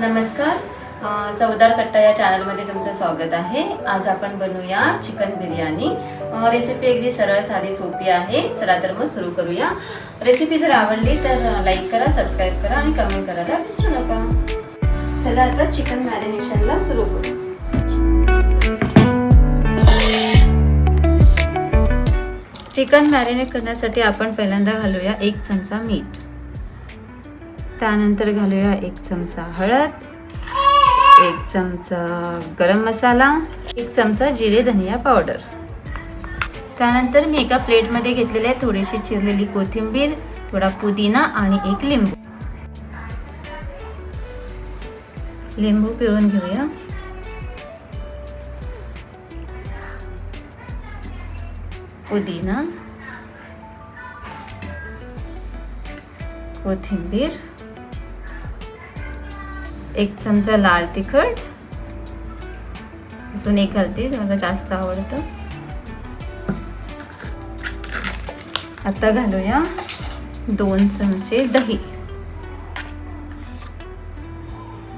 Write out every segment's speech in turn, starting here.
नमस्कार. चवदार कट्टा या चॅनलमध्ये तुमचं स्वागत आहे. आज आपण बनवूया चिकन बिर्याणी. रेसिपी अगदी सरळ साधी सोपी आहे. चला तर मग सुरू करूया. रेसिपी जर आवडली तर लाईक करा सबस्क्राईब करा आणि कमेंट करायला विसरू नका. चला आता चिकन मॅरिनेशनला सुरू करू. चिकन मॅरिनेट करण्यासाठी आपण पहिल्यांदा घालूया एक चमचा मीठ. त्यानंतर घालूया एक चमचा हळद एक चमचा गरम मसाला एक चमचा जिरे धनिया पावडर. त्यानंतर मी एका प्लेटमध्ये घेतलेली आहे थोडीशी चिरलेली कोथिंबीर थोडा पुदिना आणि एक लिंबू. लिंबू पिळून घेऊया. पुदिना कोथिंबीर एक चमचा लाल तिखट. अजून एक घालते मला जास्त आवडतं. आता घालूया दोन चमचे दही.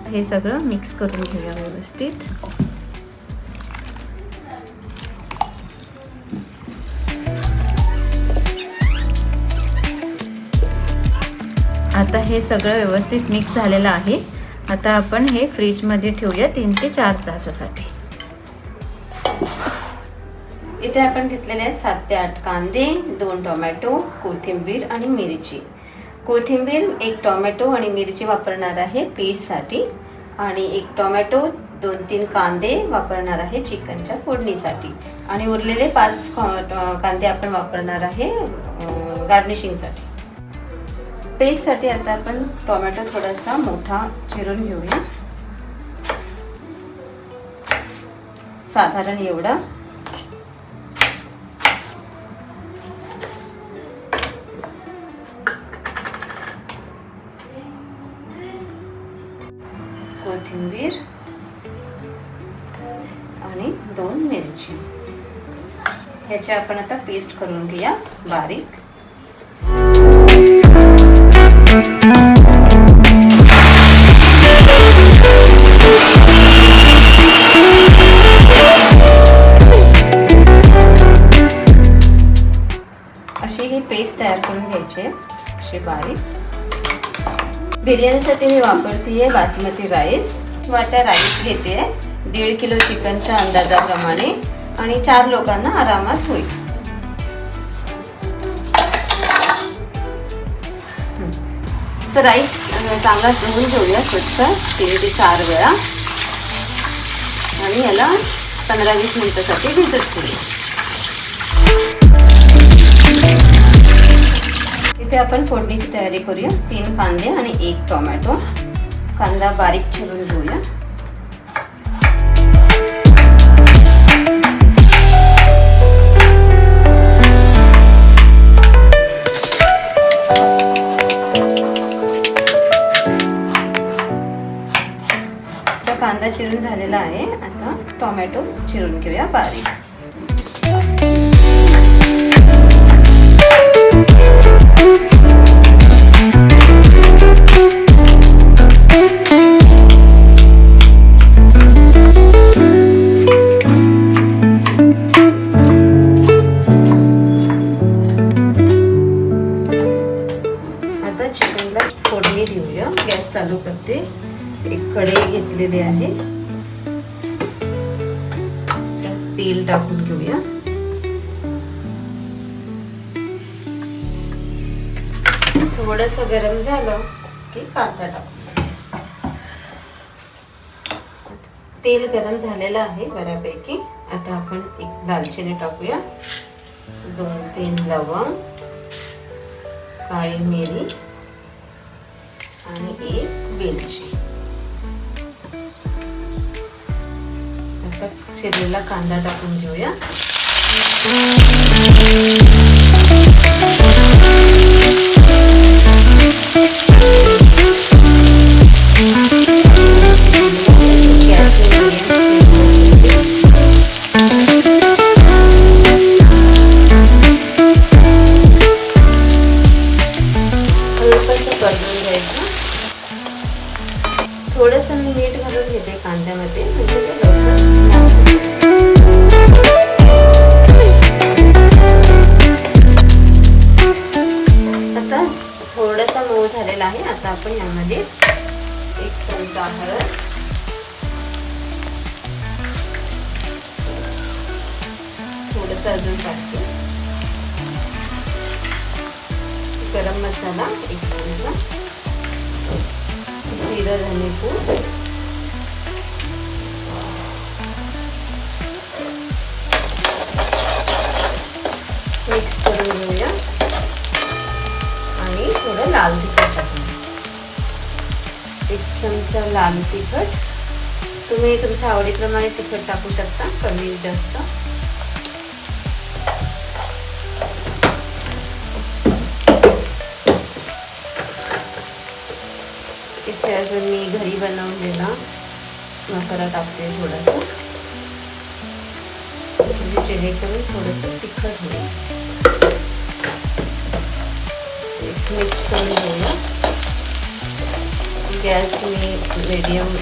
हे सगळं मिक्स करून घेऊया व्यवस्थित. आता हे सगळं व्यवस्थित मिक्स झालेलं आहे. आता आपण हे फ्रीजमध्ये ठेवूया तीन ते चार तासासाठी. इथे आपण घेतलेले आहेत सात ते आठ कांदे दोन टोमॅटो कोथिंबीर आणि मिरची. कोथिंबीर एक टोमॅटो आणि मिरची वापरणार आहे पीससाठी. आणि एक टोमॅटो दोन तीन कांदे वापरणार आहे चिकनच्या फोडणीसाठी. आणि उरलेले पाच कांदे आपण वापरणार आहे गार्निशिंगसाठी पेस्टसाठी आता आपण टोमॅटो थोडासा मोठा चिरून घेऊया. साधारण एवढा. कोथिंबीर आणि दोन मिरची. ह्याचे आपण आता पेस्ट करून घेऊया बारीक. अशी ही पेस्ट तयार करून घ्यायची आहे. अशी बारीक. बिर्याणीसाठी मी वापरते बासमती राईस. वाटा राईस घेते. दीड किलो चिकनच्या अंदाजाप्रमाणे. आणि चार लोकांना आरामात होईल तर राईस चांगला धुवून घेऊया स्वच्छ तीन ते चार वेळा. आणि याला पंधरा वीस मिनिटासाठी भिजत ठेवूया. इथे आपण फोडणीची तयारी करूया. तीन कांदे आणि एक टोमॅटो. कांदा बारीक चिरून घेऊया. झालेला आहे. आता टोमॅटो चिरून घेऊया बारीक. तेल गरम झालेलं आहे बऱ्यापैकी. आता आपण एक दालचिनी टाकूया. दोन तीन लवंग काळी मिरी आणि एक वेलची. आता चिरलेला कांदा टाकून घेऊया. थोडंसं अजून टाकते. गरम मसाला एक चमचा जिरं धनेपूड. मिक्स करून घेऊया. आणि थोडं लाल तिखट टाकूया एक चमचा लाल तिखट. तुम्ही तुमच्या आवडीप्रमाणे तिखट टाकू शकता कमी जास्त. इथे मी घरी बनवलेला मसाला टाकते थोडासा. म्हणजे जेणेकरून थोडंसं तिखट होईल. मिक्स करून घेऊया. गॅस मी मीडियम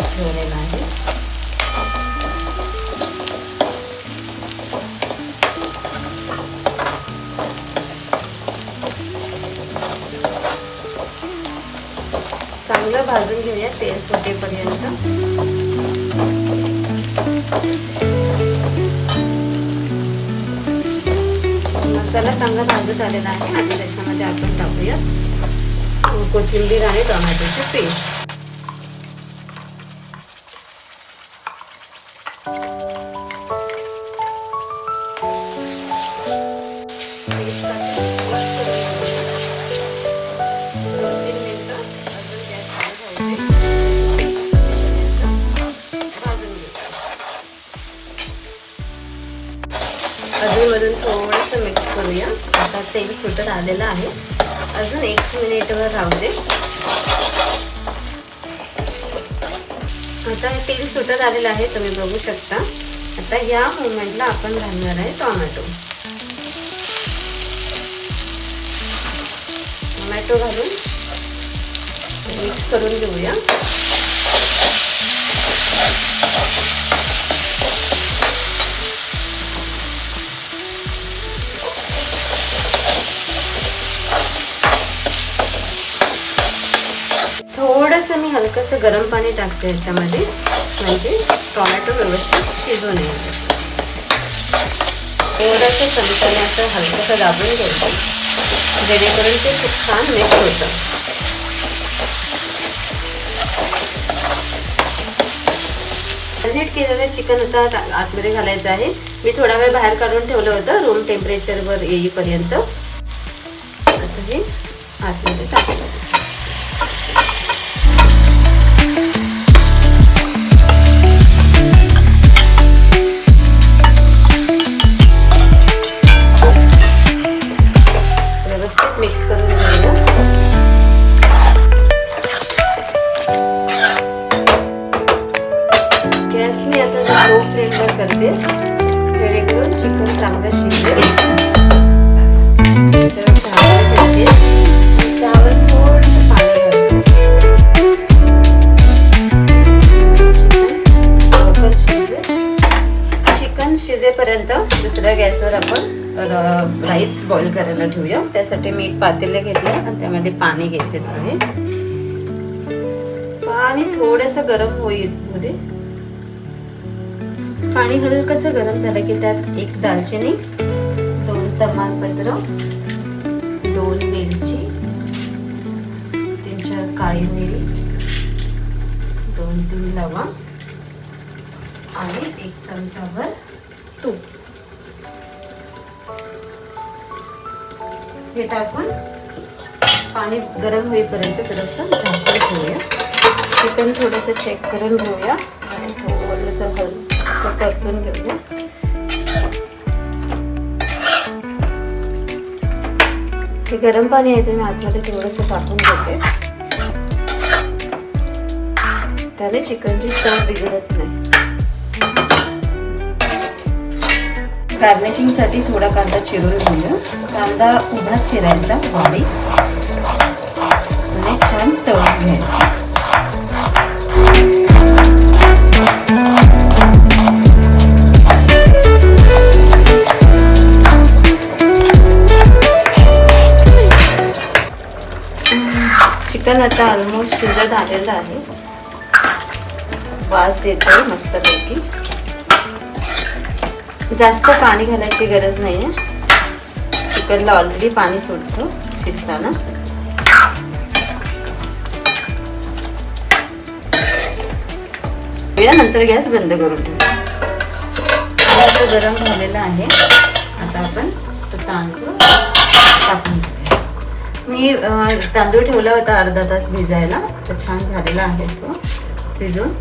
ठेवलेला चांगलं भाजून घेऊया तेल सुटेपर्यंत. मसाला चांगला भाजत आलेला आहे आणि त्याच्यामध्ये आपण टाकूया. कोथिंबीर आणि टोमॅटोची पेस्ट. तेल सुटत आलेलं आहे. अजून एक मिनिटवर राहू दे. आता तेल सुटत आलेलं आहे तुम्ही बघू शकता. आता या मोमेंटला आपण घालणार आहे टोमॅटो टोमॅटो घालून मिक्स करून घेऊया. हलकंसं गरम पाणी टाकते याच्यामध्ये म्हणजे टोमॅटो व्यवस्थित शिजून येईल. एवढंसं चमच्याने असं हलकंसं दाबून घ्यायचं. जेणेकरून ते खूप छान मिक्स होतं. मॅरिनेट केलेलं चिकन आता आतमध्ये घालायचं आहे. मी थोडा वेळ बाहेर काढून ठेवलं होतं रूम टेम्परेचरवर येईपर्यंत. आता हे आतमध्ये टाकलं गॅस मी आता लो फ्लेमवर करते. जेणेकरून चिकन चांगलं शिजेल. त्याच्यावर त्यावर थोडंसं पाणी घालते. चिकन चिकन शिजेपर्यंत दुसऱ्या गॅसवर आपण राईस बॉईल करायला ठेवूया. त्यासाठी मी एक पातेले घेतले आणि त्यामध्ये पाणी घेते थोडे पाणी थोडंसं गरम होईल मध्ये. पाणी हलकसं गरम झालं की त्यात एक दालचिनी दोन तमालपत्र दोन वेलची तीन चार काळी मिरी दोन तीन लवंग आणि एक चमचाभर तूप. हे टाकून पाणी गरम होईपर्यंत थोडंसं झाकून ठेवूया. चिकन थोडंसं चेक करून घेऊया आणि परतून घेऊया हे गरम पाणी आहे ते मी आतमध्ये थोडंसं टाकून घेते त्याने चिकनची चव बिघडत नाही. गार्निशिंगसाठी थोडा कांदा चिरून घेऊया. कांदा उभा चिरायचा वाडी आणि छान तळून घ्यायचा. चिकन आता ऑलमोस्ट शिजत आलेलं आहे. वास येतोय मस्तपैकी. जास्त पाणी घालायची गरज नाही आहे चिकनला ऑलरेडी पाणी सोडतो शिजताना. नंतर गॅस बंद करून ठेवू. गरम झालेला आहे. आता आपण तो तांदूळ टाकून मी तांदूळ ठेवला होता अर्धा तास भिजायला. तर छान झालेला आहे तो भिजून.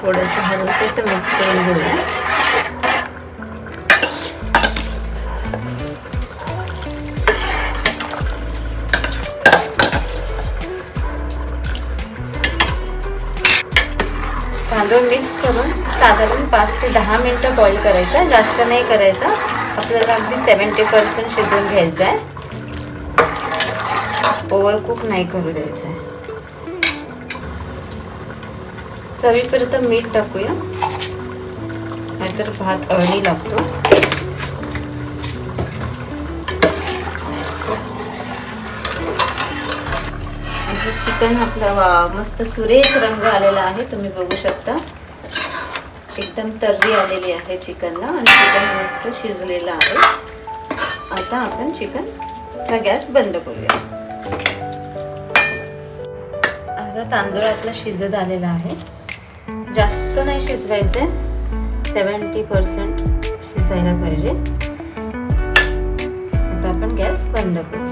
थोडंसं हलकंसं मिक्स करून घेऊया. तांदूळ मिक्स करून साधारण पाच ते दहा मिनटं बॉईल करायचा जास्त नाही करायचा. आपल्याला अगदी सेवन्टी पर्सेंट शिजवून घ्यायचं आहे. ओव्हर कुक नाही करू द्यायचं आहे. चवीपर्यंत मीठ टाकूया. नाहीतर भात अळणी लागतो. चिकन आपलं वा- मस्त सुरेख रंग आलेला आहे. तुम्ही बघू शकता. एकदम तर्री आलेली आहे चिकनला आणि चिकन मस्त शिजलेलं आहे. आता आपण चिकनचा गॅस बंद करूया. आता तांदूळ आपला शिजत आलेला आहे. जास्त नाही शिजवायचं. सेवन्टी पर्सेंट शिजायला पाहिजे. आता आपण गॅस बंद करू.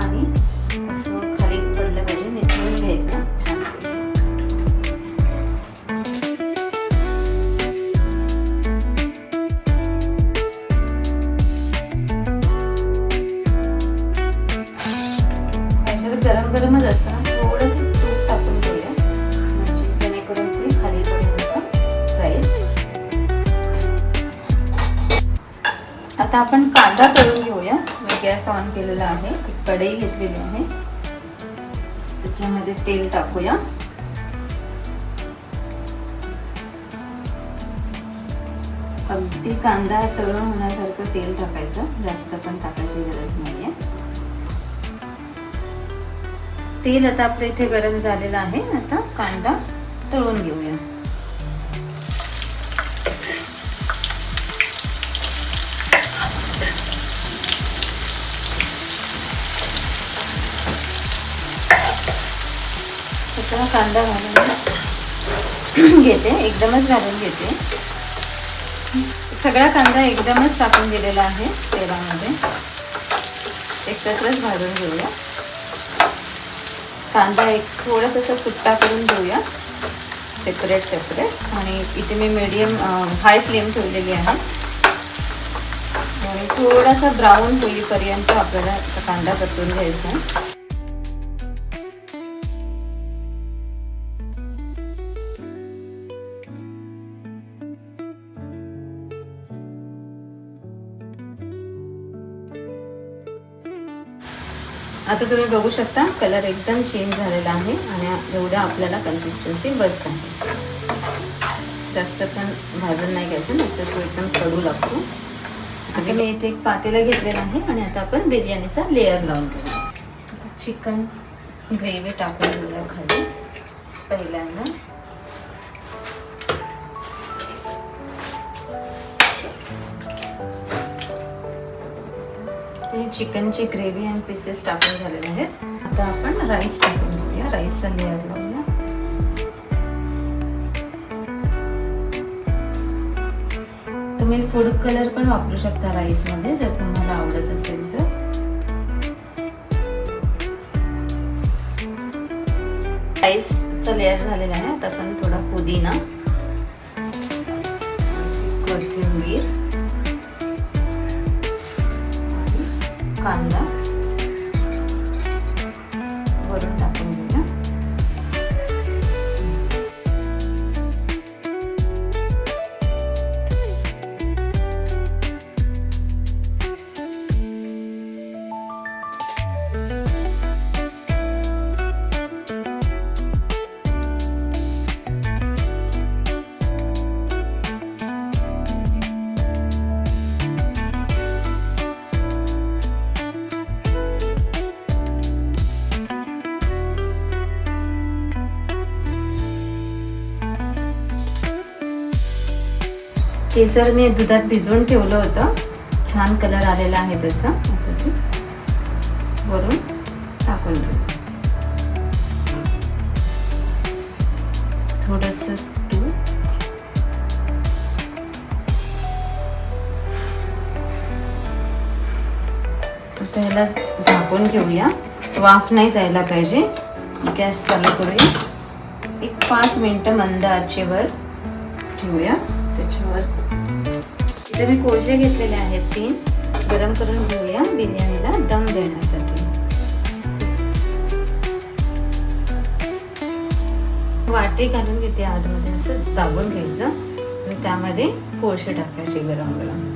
सगळं आहे एक कढई घेतलेली आहे. त्याच्यामध्ये तेल टाकूया. अगदी कांदा तळून होण्यासारखं तेल टाकायचं. जास्त पण टाकायची गरज नाहीये. तेल आता आपलं इथे गरम झालेलं आहे. आता कांदा तळून घेऊया. सगळा कांदा घालून घेते. एकदमच घालून घेते. सगळा कांदा एकदमच टाकून दिलेला आहे तेलामध्ये. एकत्रच भाजून घेऊया. कांदा एक थोडंसं असं सुट्टा करून घेऊया. सेपरेट सेपरेट आणि इथे मी मीडियम हाय फ्लेम ठेवलेली आहे. आणि थोडासा ब्राऊन होईपर्यंत आपल्याला कांदा परतून घ्यायचा आता तुम्ही बघू शकता कलर एकदम चेंज झालेला आहे आणि एवढं आपल्याला कन्सिस्टन्सी बस आहे. जास्त पण भाजून नाही घ्यायचं नंतर तर तो एकदम कडू लागतो. आता मी इथे एक पातेला घेतलेला आहे आणि आता आपण बिर्याणीचा लेअर लावून घेऊ. आता चिकन ग्रेव्ही टाकून घेऊया खाली पहिल्यांदा. चिकनची ग्रेव्ही आणि पीसेस टाकून झालेले आहेत. आता आपण राईस टाकून घेऊया. राईसचा लेअर लावूया. तुम्ही फूड कलर पण वापरू शकता राईसमध्ये जर तुम्हाला आवडत असेल तर. राईसचा लेअर झालेला आहे. आता आपण थोडा पुदिना कोथिंबीर कांदा. वरून टाकून घेऊ. केसर मी दुधात भिजवून ठेवलं होतं. छान कलर आलेला आहे त्याचा. वरून टाकून थोडंसं थोडस तूप. आता ह्याला झाकून घेऊया. वाफ नाही जायला पाहिजे. गॅस चालू करूया. एक पाच मिनटं मंद आचेवर ठेवूया. त्याच्यावर इथे मी कोळसे घेतलेले आहेत तीन. गरम करून घेऊया बिर्याणीला दम देण्यासाठी. वाटे घालून घेते आतमध्ये असं दाबून घ्यायचं. आणि त्यामध्ये कोळसे टाकायचे गरम गरम.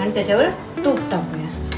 आणि त्याच्यावर तूप टाकूया.